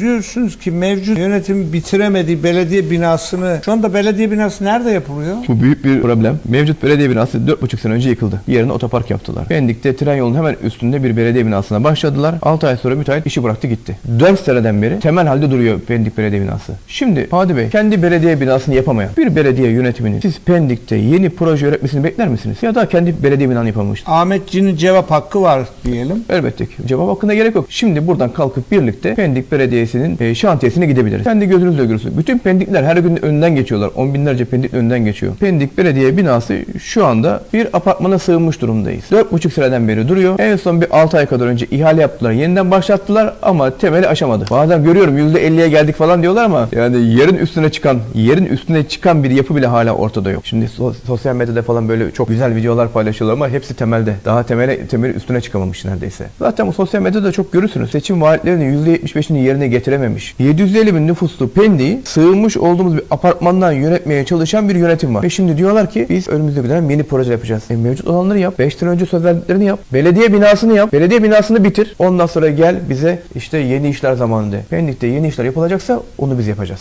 Diyorsunuz ki mevcut yönetim bitiremediği belediye binasını şu anda belediye binası nerede yapılıyor? Bu büyük bir problem. Mevcut belediye binası 4,5 sene önce yıkıldı. Yerine otopark yaptılar. Pendik'te tren yolunun hemen üstünde bir belediye binasına başladılar. 6 ay sonra müteahhit işi bıraktı gitti. 4 seneden beri temel halde duruyor Pendik Belediye Binası. Şimdi Hadi Bey kendi belediye binasını yapamayan bir belediye yönetiminin siz Pendik'te yeni proje üretmesini bekler misiniz? Ya da kendi belediye binanı yapamamıştır. Ahmetci'nin cevap hakkı var diyelim. Elbette ki. Cevap hakkında gerek yok. Şimdi buradan kalkıp birlikte Pendik Belediyesi'nin e, şantiyesine gidebiliriz. Kendi gözünüzle görürsünüz. Bütün Pendikler her gün önünden geçiyorlar. On binlerce Pendik önünden geçiyor. Pendik Belediye binası şu anda bir apartmana sığınmış durumdayız. 4,5 seneden beri duruyor. En son bir 6 ay kadar önce ihale yaptılar. Yeniden başlattılar ama temeli aşamadı. Bazen görüyorum %50'ye geldik falan diyorlar ama yani yerin üstüne çıkan, yerin üstüne çıkan bir yapı bile hala ortada yok. Şimdi so- sosyal medyada falan böyle çok güzel videolar paylaşıyorlar ama hepsi temelde. Daha temele, temeli üstüne çıkamamış neredeyse. Zaten bu sosyal medyada çok görürsünüz. Seçim vaatlerinin %75'ini yerine getirememiş. 750 bin nüfuslu Pendik'i sığınmış olduğumuz bir apartmandan yönetmeye çalışan bir yönetim var. Ve şimdi diyorlar ki biz önümüzdeki dönem yeni proje yapacağız. E, mevcut olanları yap. 5 sene önce söz verdiklerini yap. Belediye binasını yap. Belediye binasını bitir. Ondan sonra gel bize işte yeni işler zamanı de. Pendik'te yeni işler yapılacaksa onu biz yapacağız.